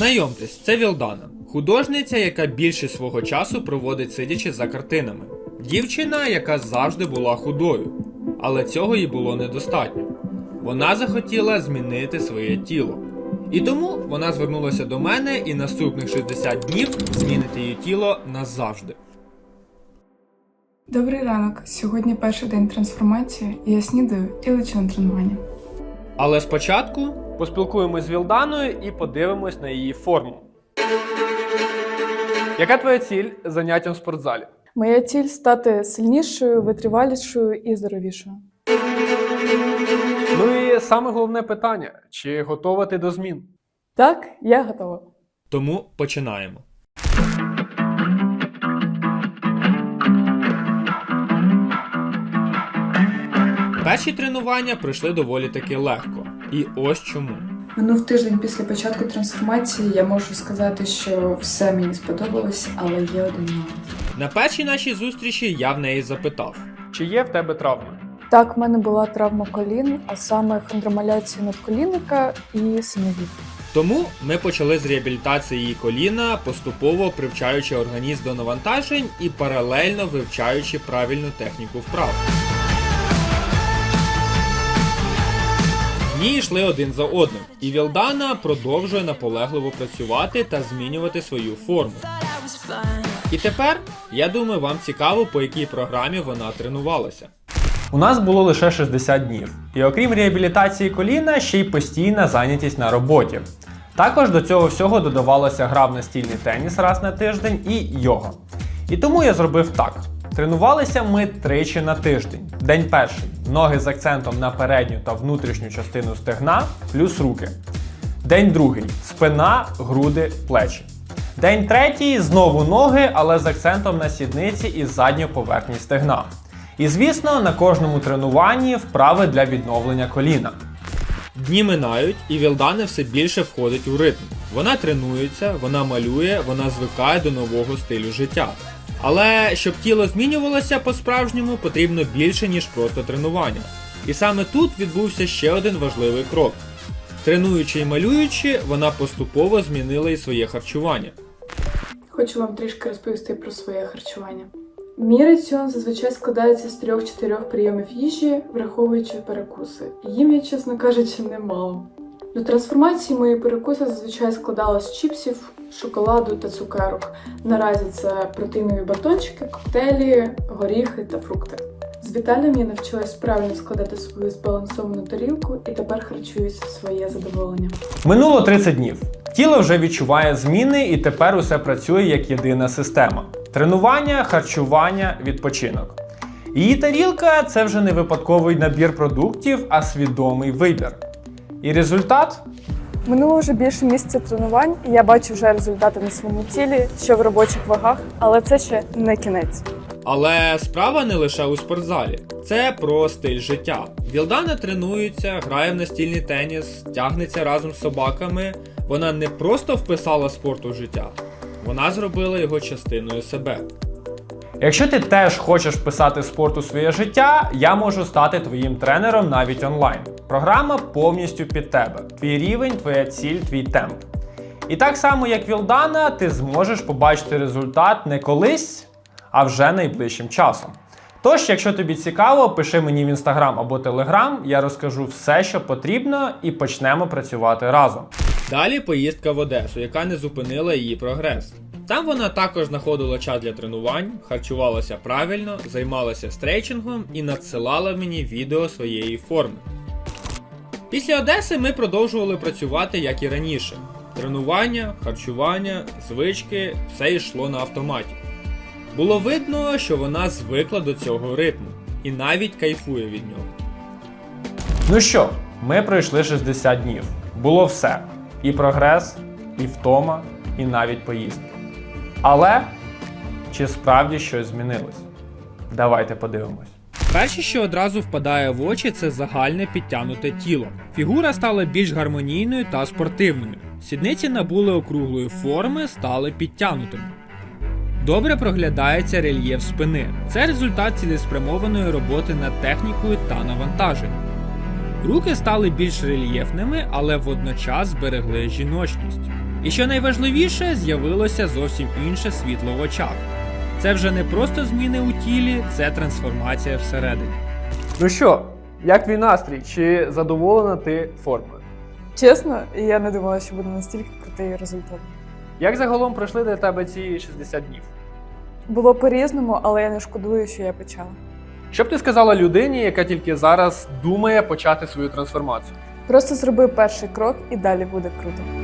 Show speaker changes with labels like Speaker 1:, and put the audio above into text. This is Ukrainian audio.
Speaker 1: Знайомтесь, це Вілдана, художниця, яка більшість свого часу проводить сидячи за картинами. Дівчина, яка завжди була худою, але цього їй було недостатньо. Вона захотіла змінити своє тіло. І тому вона звернулася до мене і наступних 60 днів змінити її тіло назавжди.
Speaker 2: Добрий ранок. Сьогодні перший день трансформації, я снідаю і лечу на тренування.
Speaker 1: Але спочатку поспілкуємось з Вілданою і подивимось на її форму. Яка твоя ціль заняттям в спортзалі?
Speaker 2: Моя ціль стати сильнішою, витривалішою і здоровішою.
Speaker 1: Ну і саме головне питання: чи готова ти до змін?
Speaker 2: Так, я готова.
Speaker 1: Тому починаємо. Перші тренування пройшли доволі таки легко. І ось чому.
Speaker 2: Минув тиждень після початку трансформації. Я можу сказати, що все мені сподобалось, але є один нюанс.
Speaker 1: На першій нашій зустрічі я в неї запитав: чи є в тебе травми?
Speaker 2: Так, в мене була травма колін, а саме хондромаляція надколінника і синові.
Speaker 1: Тому ми почали з реабілітації її коліна, поступово привчаючи організм до навантажень і паралельно вивчаючи правильну техніку вправ. Дні йшли один за одним, і Вілдана продовжує наполегливо працювати та змінювати свою форму. І тепер, я думаю, вам цікаво, по якій програмі вона тренувалася.
Speaker 3: У нас було лише 60 днів, і окрім реабілітації коліна, ще й постійна зайнятість на роботі. Також до цього всього додавалося гра в настільний теніс раз на тиждень і йога. І тому я зробив так: тренувалися ми тричі на тиждень. День перший ноги з акцентом на передню та внутрішню частину стегна, плюс руки. День другий спина, груди, плечі. День третій знову ноги, але з акцентом на сідниці і задню поверхні стегна. І звісно, на кожному тренуванні вправи для відновлення коліна.
Speaker 1: Дні минають, і Вілдана все більше входить у ритм. Вона тренується, вона малює, вона звикає до нового стилю життя. Але щоб тіло змінювалося по-справжньому, потрібно більше, ніж просто тренування. І саме тут відбувся ще один важливий крок. Тренуючи і малюючи, вона поступово змінила і своє харчування.
Speaker 2: Хочу вам трішки розповісти про своє харчування. Мій раціон зазвичай складається з 3-4 прийомів їжі, враховуючи перекуси. Їм я, чесно кажучи, немало. До трансформації мої перекуси зазвичай складали з чіпсів, шоколаду та цукерок. Наразі це протеїнові батончики, коктейлі, горіхи та фрукти. З Віталієм я навчилась правильно складати свою збалансовану тарілку і тепер харчуюся своє задоволення.
Speaker 3: Минуло 30 днів. Тіло вже відчуває зміни, і тепер усе працює як єдина система: тренування, харчування, відпочинок. Її тарілка це вже не випадковий набір продуктів, а свідомий вибір. І результат
Speaker 2: Минуло вже більше місяця тренувань, і я бачу вже результати на своєму тілі, що в робочих вагах, але це ще не кінець.
Speaker 1: Але справа не лише у спортзалі, це про стиль життя. Вілдана тренується, грає в настільний теніс, тягнеться разом з собаками. Вона не просто вписала спорт у життя, вона зробила його частиною себе.
Speaker 3: Якщо ти теж хочеш вписати спорт у своє життя, я можу стати твоїм тренером навіть онлайн. Програма повністю під тебе. Твій рівень, твоя ціль, твій темп. І так само, як Вілдана, ти зможеш побачити результат не колись, а вже найближчим часом. Тож, якщо тобі цікаво, пиши мені в інстаграм або телеграм, я розкажу все, що потрібно, і почнемо працювати разом.
Speaker 1: Далі поїздка в Одесу, яка не зупинила її прогрес. Там вона також знаходила час для тренувань, харчувалася правильно, займалася стрейчингом і надсилала мені відео своєї форми. Після Одеси ми продовжували працювати як і раніше. Тренування, харчування, звички все йшло на автоматі. Було видно, що вона звикла до цього ритму і навіть кайфує від нього.
Speaker 3: Ну що, ми пройшли 60 днів. Було все: і прогрес, і втома, і навіть поїздки. Але чи справді щось змінилось? Давайте подивимось.
Speaker 1: Перше, що одразу впадає в очі, це загальне підтягнуте тіло. Фігура стала більш гармонійною та спортивною. Сідниці набули округлої форми, стали підтягнутими. Добре проглядається рельєф спини. Це результат цілеспрямованої роботи над технікою та навантаженням. Руки стали більш рельєфними, але водночас зберегли жіночність.
Speaker 4: І що найважливіше, з'явилося зовсім інше світло в очах. Це вже не просто зміни у тілі, це трансформація всередині.
Speaker 1: Ну що, як твій настрій? Чи задоволена ти формою?
Speaker 2: Чесно, я не думала, що буде настільки крутий результат.
Speaker 1: Як загалом пройшли для тебе ці 60 днів?
Speaker 2: Було по-різному, але я не шкодую, що я почала.
Speaker 1: Що б ти сказала людині, яка тільки зараз думає почати свою трансформацію?
Speaker 2: Просто зроби перший крок і далі буде круто.